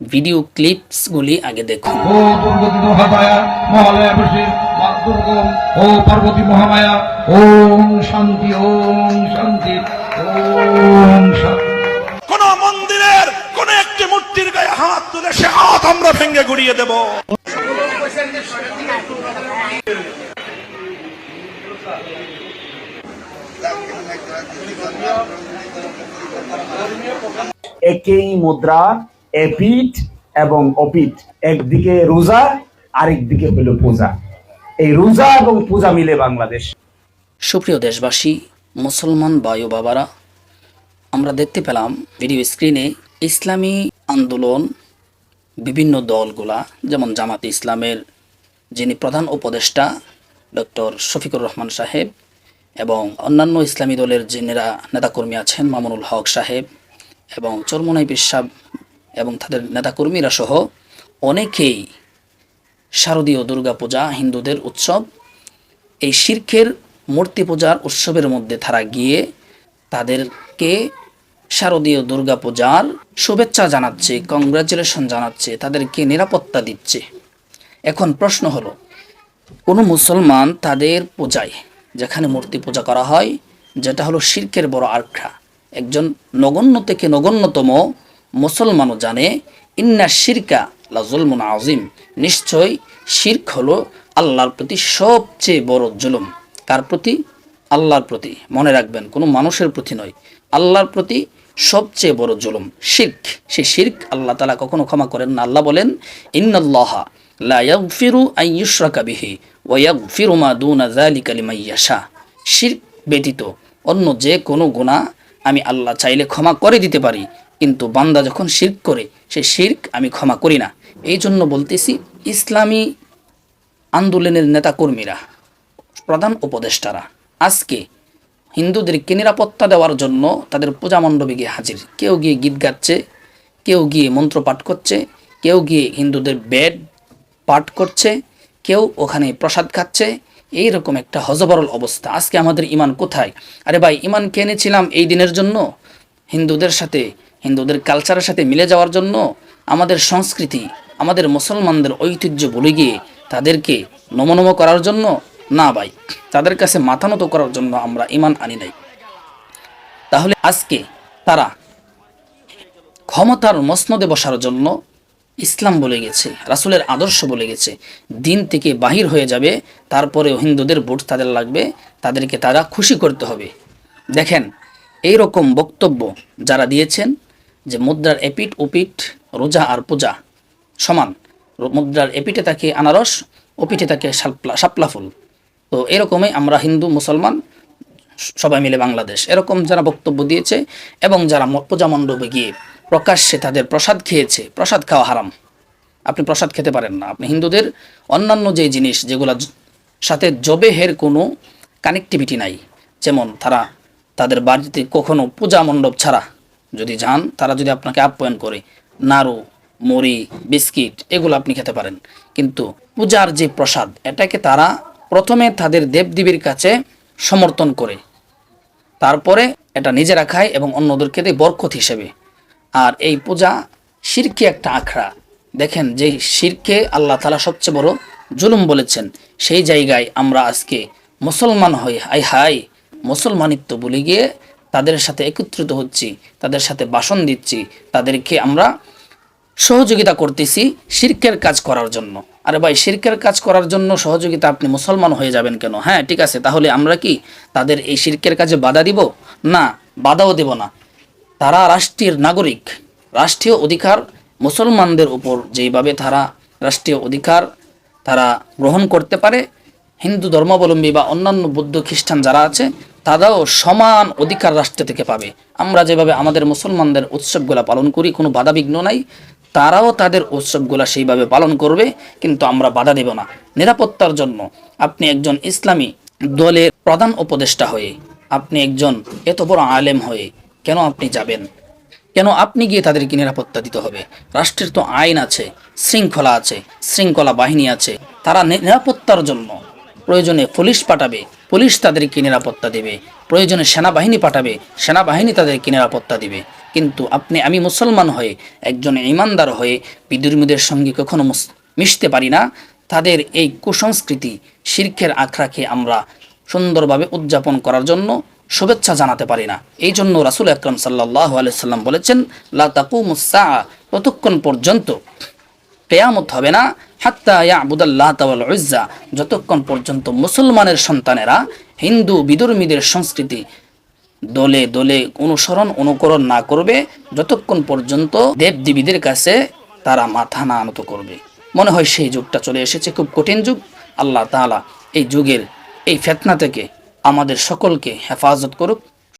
Video ক্লিপসগুলি আগে দেখুন। ও দুর্গতি মহামায়া মহালয়া বসে ও পার্বতী মহামায়া ওম শান্তি ওম শান্তি ওম শান্তি। কোন মন্দিরের কোন একটি মূর্তির গায়ে হাত তুলে সে হাত আমরা ভেঙে গুড়িয়ে দেব। একই মুদ্রা এপিট এবং অপিট একদিকে রোজা, আরেকদিকে হলো পূজা। এই রোজা এবং পূজা মিলে বাংলাদেশ। সুপ্রিয় দেশবাসী, মুসলমান বায়ু বাবারা, আমরা দেখতে পেলাম ভিডিও স্ক্রিনে ইসলামী আন্দোলন, বিভিন্ন দলগুলা, যেমন জামাত ইসলামের যিনি প্রধান উপদেষ্টা, ডক্টর শফিকুর রহমান সাহেব এবং অন্যান্য ইসলামী দলের যিনিরা নেতাকর্মী আছেন, মামুনুল হক সাহেব এবং চরমনাই বিশ্বাব এবং তাদের নেতাকর্মীরা সহ অনেকেই শারদীয় দুর্গাপূজা, হিন্দুদের উৎসব, এই শির্কের মূর্তি পূজার উৎসবের মধ্যে তারা গিয়ে তাদেরকে শারদীয় দুর্গা পূজার শুভেচ্ছা জানাচ্ছে কংগ্রাচুলেশন জানাচ্ছে, তাদেরকে নিরাপত্তা দিচ্ছে। এখন প্রশ্ন হলো, কোনো মুসলমান তাদের পূজায় যেখানে মূর্তি পূজা করা হয়, যেটা হলো শির্কের বড় আখড়া, একজন নগণ্য থেকে নগণ্যতম মুসলমানও জানে, ইন্না শিরকা লাজুলমুন আজিম নিশ্চয় শির্ক হলো আল্লাহর প্রতি সবচেয়ে বড় জুলুম। কার প্রতি? আল্লাহর প্রতি। মনে রাখবেন, কোনো মানুষের প্রতি নয়। আল্লাহর প্রতি সবচেয়ে বড় জুলুম শির্ক। সে শির্ক আল্লাহ তালা কখনো ক্ষমা করেন না। আল্লাহ বলেন, ইন্নাল্লাহা লা ইয়াগফিরু আন ইউশরাকা বিহি ওয়া ইয়াগফিরু মা দুনা যালিকা লিমান ইয়াশা। শির্ক ব্যতীত অন্য যে কোনো গুনাহ আমি আল্লাহ চাইলে ক্ষমা করে দিতে পারি। কিন্তু বান্দা যখন শির্ক করে, সে শির্ক আমি ক্ষমা করি না। এই জন্য বলতেছি, ইসলামী আন্দোলনের নেতাকর্মীরা, প্রধান উপদেষ্টারা, আজকে হিন্দুদেরকে নিরাপত্তা দেওয়ার জন্য তাদের পূজা মণ্ডপে গিয়ে হাজির। কেউ গিয়ে গীত গাচ্ছে, কেউ গিয়ে মন্ত্র পাঠ করছে, কেউ গিয়ে হিন্দুদের বেড পাঠ করছে, কেউ ওখানে প্রসাদ খাচ্ছে। এই রকম একটা হজবরল অবস্থা। আজকে আমাদের ইমান কোথায়? আরে ভাই, ইমান কেনেছিলাম এই দিনের জন্য? হিন্দুদের সাথে হিন্দুদের কালচারের সাথে মিলে যাওয়ার জন্য আমাদের সংস্কৃতি, আমাদের মুসলমানদের ঐতিহ্য ভুলে গিয়ে তাদেরকে নমনম করার জন্য না ভাই, তাদের কাছে মাথা নত করার জন্য আমরা ইমান আনি নাই। তাহলে আজকে তারা ক্ষমতার মসনদে বসার জন্য ইসলাম বলে গেছে, রাসুলের আদর্শ বলে গেছে, দিন থেকে বাহির হয়ে যাবে, তারপরেও হিন্দুদের ভোট তাদের লাগবে, তাদেরকে তারা খুশি করতে হবে। দেখেন এই রকম বক্তব্য যারা দিয়েছেন যে মুদ্রার এপিট ওপিট রোজা আর পূজা সমান। মুদ্রার এপিটে থাকে আনারস ওপিটে থাকে শাপলা শাপলা ফুল। তো এরকমই আমরা হিন্দু, মুসলমান সবাই মিলে বাংলাদেশ। এরকম যারা বক্তব্য দিয়েছে এবং যারা পূজা মণ্ডপে গিয়ে প্রকাশ্যে তাদের প্রসাদ খেয়েছে, প্রসাদ খাওয়া হারাম। আপনি প্রসাদ খেতে পারেন না। আপনি হিন্দুদের অন্যান্য যে জিনিস যেগুলো সাথে জবেহের কোনো কানেক্টিভিটি নাই। যেমন তারা তাদের বাড়িতে কখনো পূজা মণ্ডপ ছাড়া যদি যান, তারা যদি আপনাকে আপ্যায়ন করে, নাড়ু, মুড়ি, বিস্কিট, এগুলো আপনি খেতে পারেন। কিন্তু পূজার যে প্রসাদ, এটাকে তারা প্রথমে তাদের দেবদেবীর কাছে সমর্থন করে। তারপরে এটা নিজেরা খায় এবং অন্যদেরকে দেয় বরকত হিসেবে। আর এই পূজা শিরকে একটা আখড়া। দেখেন, যে শিরকে আল্লাহ তালা সবচেয়ে বড় জুলুম বলেছেন। সেই জায়গায় আমরা আজকে মুসলমান হই হাই হাই মুসলমানিত্ব বলে গিয়ে তাদের সাথে একত্রিত হচ্ছি, তাদের সাথে বাসন দিচ্ছি, তাদেরকে আমরা সহযোগিতা করতেছি শির্কের কাজ করার জন্য। আরে ভাই, শিরকের কাজ করার জন্য সহযোগিতা আপনি মুসলমান হয়ে যাবেন কেন? হ্যাঁ ঠিক আছে, তাহলে আমরা কি তাদের এই শিরকের কাজে বাধা দিব? না, বাধাও দেব না। তারা রাষ্ট্রের নাগরিক, রাষ্ট্রীয় অধিকার মুসলমানদের উপর যেইভাবে তারা রাষ্ট্রীয় অধিকার তারা গ্রহণ করতে পারে হিন্দু ধর্মাবলম্বী বা অন্যান্য বৌদ্ধ খ্রিস্টান যারা আছে, তারাও সমান অধিকার রাষ্ট্র থেকে পাবে। আমরা যেভাবে আমাদের মুসলমানদের উৎসবগুলা পালন করি, কোনো বাধাবিঘ্ন নাই। তারাও তাদের উৎসবগুলা সেইভাবে পালন করবে, কিন্তু আমরা বাধা দেব না। নিরাপত্তার জন্য আপনি একজন ইসলামী দলের প্রধান উপদেষ্টা হয়ে, আপনি একজন এত বড় আলেম হয়ে কেন আপনি যাবেন? কেন আপনি গিয়ে তাদেরকে নিরাপত্তা দিতে হবে? রাষ্ট্রের তো আইন আছে, শৃঙ্খলা আছে, শৃঙ্খলা বাহিনী আছে। তারা নিরাপত্তার জন্য প্রয়োজনে পুলিশ পাঠাবে, পুলিশ তাদেরকে নিরাপত্তা দেবে। প্রয়োজনে সেনাবাহিনী পাঠাবে, সেনাবাহিনী তাদেরকে নিরাপত্তা দিবে। কিন্তু আপনি, আমি মুসলমান হয়ে, একজন ইমানদার হয়ে বিদুর্মীদের সঙ্গে কখনো মিশতে পারি না। তাদের এই কুসংস্কৃতি শির্কের আখড়াকে আমরা সুন্দরভাবে উদযাপন করার জন্য শুভেচ্ছা জানাতে পারি না। এই জন্য রাসুল আকরম সাল্লাহ আলাইসাল্লাম বলেছেন, লা তাকুমুসা ততক্ষণ পর্যন্ত কেয়ামত হবে না। হাত্তা যতক্ষণ পর্যন্ত মুসলমানের সন্তানেরা হিন্দু বিদর্মীদের সংস্কৃতি দলে দলে অনুসরণ, অনুকরণ না করবে, যতক্ষণ পর্যন্ত দেবদেবীদের কাছে তারা মাথা না আনত করবে। মনে হয় সেই যুগটা চলে এসেছে, খুব কঠিন যুগ। আল্লাহ তাআলা এই যুগের এই ফেতনা থেকে আমাদের সকলকে হেফাজত করুক।